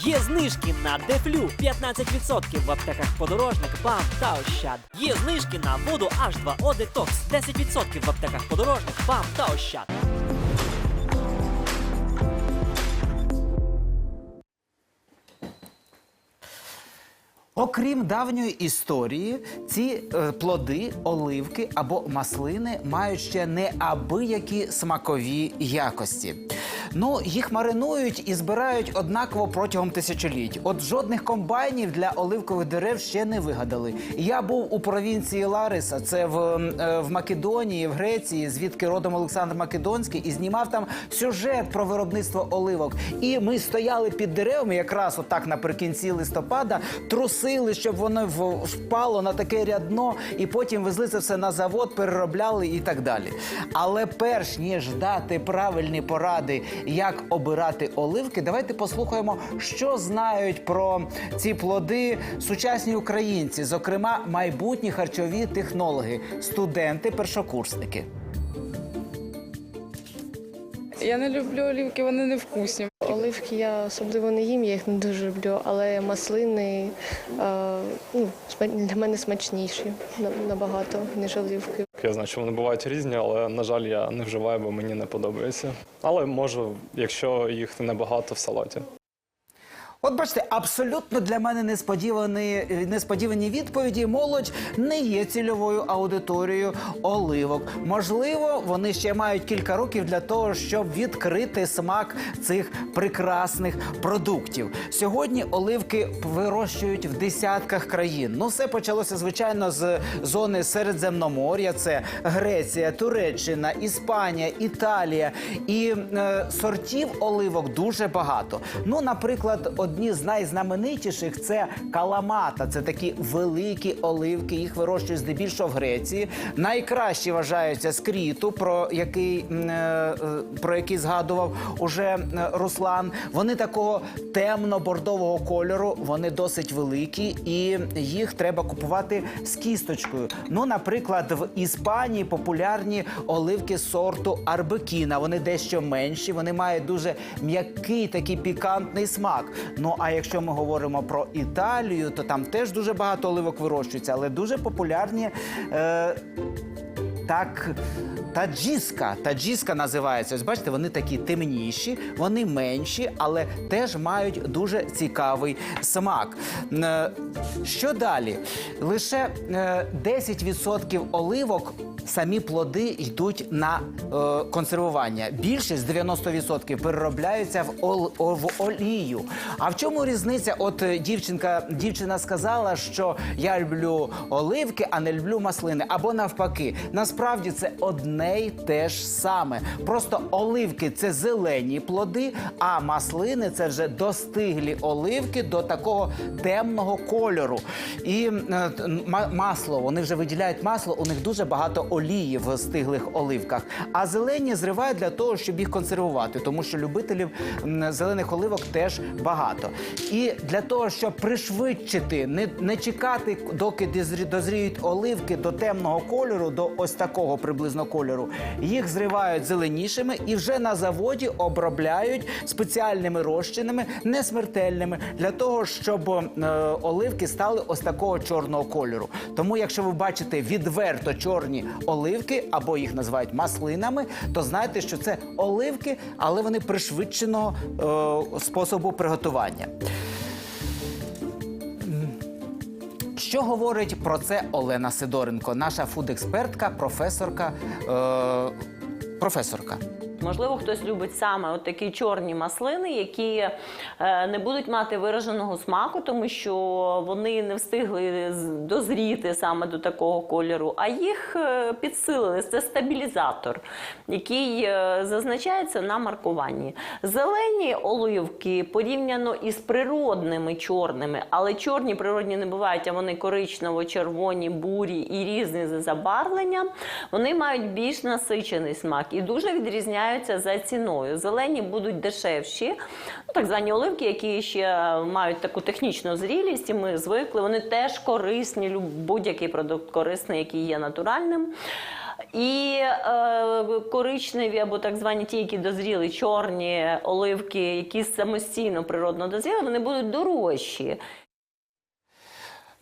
Є знижки на Дефлю 15% в аптеках подорожник, БАМ та Ощад. Є знижки на воду H2O Detox 10% в аптеках подорожник, БАМ та Ощад. Окрім давньої історії, ці е, плоди, оливки або маслини мають ще неабиякі смакові якості. Ну, їх маринують і збирають однаково протягом тисячоліть. От жодних комбайнів для оливкових дерев ще не вигадали. Я був у провінції Лариса, це в, е, в Македонії, в Греції, звідки родом Олександр Македонський, і знімав там сюжет про виробництво оливок. І ми стояли під деревами, якраз отак наприкінці листопада, трусили, щоб воно впало на таке рядно, і потім везли це все на завод, переробляли і так далі. Але перш ніж дати правильні поради, як обирати оливки, давайте послухаємо, що знають про ці плоди сучасні українці, зокрема майбутні харчові технологи, студенти, першокурсники. Я не люблю олівки, вони невкусні. Оливки я особливо не їм, я їх не дуже люблю, але маслини е, ну, для мене смачніші набагато, ніж оливки. Я знаю, що вони бувають різні, але на жаль, я не вживаю, бо мені не подобається. Але можу, якщо їх небагато в салаті. От бачите, абсолютно для мене несподівані, несподівані відповіді. Молодь не є цільовою аудиторією оливок. Можливо, вони ще мають кілька років для того, щоб відкрити смак цих прекрасних продуктів. Сьогодні оливки вирощують в десятках країн. Ну, все почалося звичайно з зони Середземномор'я. Це Греція, Туреччина, Іспанія, Італія. І е, сортів оливок дуже багато. Ну, наприклад, одні з найзнаменитіших це каламата. Це такі великі оливки. Їх вирощують здебільшого в Греції. Найкращі вважаються з кріту, про який, е, е, про який згадував уже е, Руслан. Вони такого темно-бордового кольору, вони досить великі, і їх треба купувати з кісточкою. Ну, наприклад, в Іспанії популярні оливки сорту арбекіна. Вони дещо менші, вони мають дуже м'який такий пікантний смак. Ну а якщо ми говоримо про Італію, то там теж дуже багато оливок вирощується, але дуже популярні. Е, так, таджіска. Таджіска називається. Ось бачите, вони такі темніші, вони менші, але теж мають дуже цікавий смак. Е, Що далі? Лише е, 10% оливок. Самі плоди йдуть на е, консервування. Більшість 90% переробляються в, ол, о- в олію. А в чому різниця? От е, дівчинка, дівчина сказала, що я люблю оливки, а не люблю маслини. Або навпаки, насправді це одне й те ж саме. Просто оливки це зелені плоди, а маслини це вже достиглі оливки до такого темного кольору. І е, масло, вони вже виділяють масло, у них дуже багато олії в стиглих оливках. А зелені зривають для того, щоб їх консервувати, тому що любителів зелених оливок теж багато. І для того, щоб пришвидшити, не, не чекати, доки дозріють оливки до темного кольору, до ось такого приблизно кольору, їх зривають зеленішими і вже на заводі обробляють спеціальними розчинами, несмертельними, для того, щоб е, оливки стали ось такого чорного кольору. Тому, якщо ви бачите відверто чорні оливки, або їх називають маслинами, то знайте, що це оливки, але вони пришвидшеного е, способу приготування. Що говорить про це Олена Сидоренко, наша фуд-експертка, професорка. Е, професорка. Можливо, хтось любить саме от такі чорні маслини, які е, не будуть мати вираженого смаку, тому що вони не встигли дозріти саме до такого кольору, а їх е, підсилили. Це стабілізатор, який е, зазначається на маркуванні. Зелені оливки порівняно із природними чорними, але чорні природні не бувають, а вони коричнево-червоні, бурі і різні за забарвленням. Вони мають більш насичений смак і дуже відрізняються за ціною. Зелені будуть дешевші, ну, так звані оливки, які ще мають таку технічну зрілість, і ми звикли. Вони теж корисні, будь-який продукт корисний, який є натуральним. І е, коричневі або так звані ті, які дозріли, чорні оливки, які самостійно природно дозріли, вони будуть дорожчі.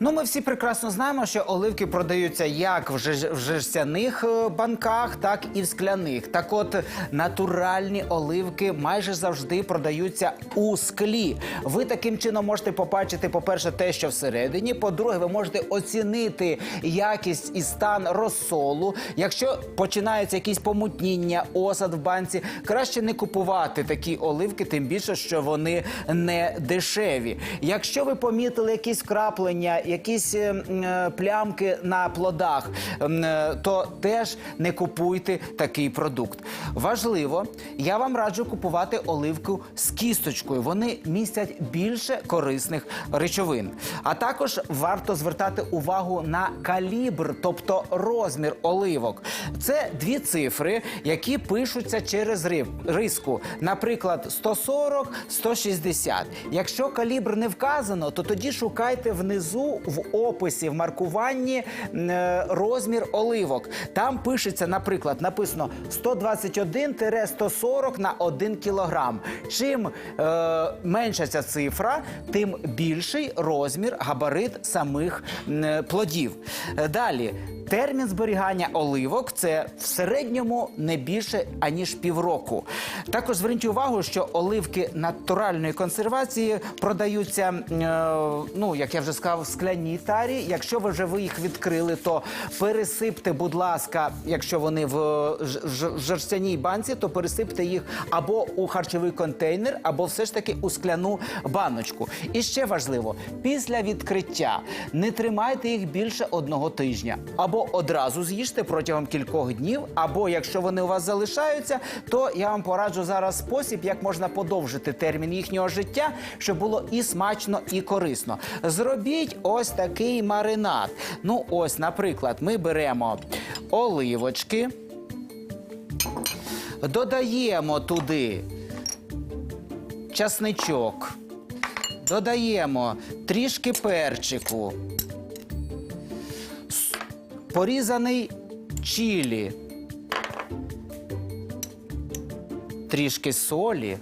Ну, ми всі прекрасно знаємо, що оливки продаються як в, жерстяних е, банках, так і в скляних. Так от натуральні оливки майже завжди продаються у склі. Ви таким чином можете побачити, по-перше, те, що всередині. По-друге, ви можете оцінити якість і стан розсолу. Якщо починається якісь помутніння, осад в банці, краще не купувати такі оливки, тим більше, що вони не дешеві. Якщо ви помітили якісь вкраплення, якісь е, е, плямки на плодах, е, то теж не купуйте такий продукт. Важливо, я вам раджу купувати оливку з кісточкою. Вони містять більше корисних речовин. А також варто звертати увагу на калібр, тобто розмір оливок. Це дві цифри, які пишуться через ри- риску. Наприклад, 140, 160. Якщо калібр не вказано, то тоді шукайте внизу в описі, в маркуванні е, розмір оливок. Там пишеться, наприклад, написано 121-140 на 1 кілограм. Чим е, менша ця цифра, тим більший розмір, габарит самих е, плодів. Е, Далі. Термін зберігання оливок це в середньому не більше аніж півроку. Також зверніть увагу, що оливки натуральної консервації продаються, е, ну як я вже сказав, скляній тарі. Якщо ви вже ви їх відкрили, то пересипте, будь ласка, якщо вони в жерстяній банці, то пересипте їх або у харчовий контейнер, або все ж таки у скляну баночку. І ще важливо, після відкриття не тримайте їх більше одного тижня. Або одразу з'їжте протягом кількох днів, або якщо вони у вас залишаються, то я вам пораджу зараз спосіб, як можна подовжити термін їхнього життя, щоб було і смачно, і корисно. Зробіть ось такий маринад. Ну, ось, наприклад, ми беремо оливочки, додаємо туди часничок, додаємо трішки перчику, порізаний чілі, трішки солі.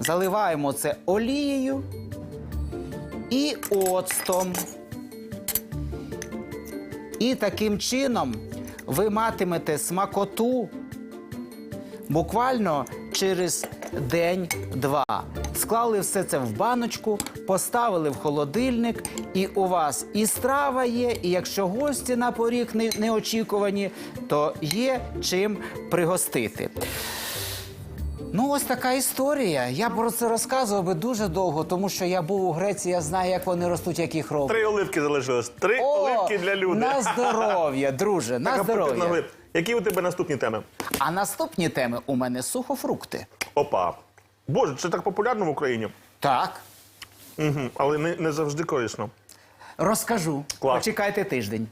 Заливаємо це олією і оцтом. І таким чином ви матимете смакоту буквально через день-два. Склали все це в баночку, поставили в холодильник, і у вас і страва є, і якщо гості на поріг неочікувані, то є чим пригостити. Ну, ось така історія. Я про це розказував би дуже довго, тому що я був у Греції, я знаю, як вони ростуть, як їх роблять. Три оливки залишилось. Три оливки для людей. На здоров'я, друже, на Так, здоров'я. Які у тебе наступні теми? А наступні теми у мене сухофрукти. Опа. Боже, це так популярно в Україні. Так, Угу. Але не, не завжди корисно. розкажу. Клас. Почекайте тиждень.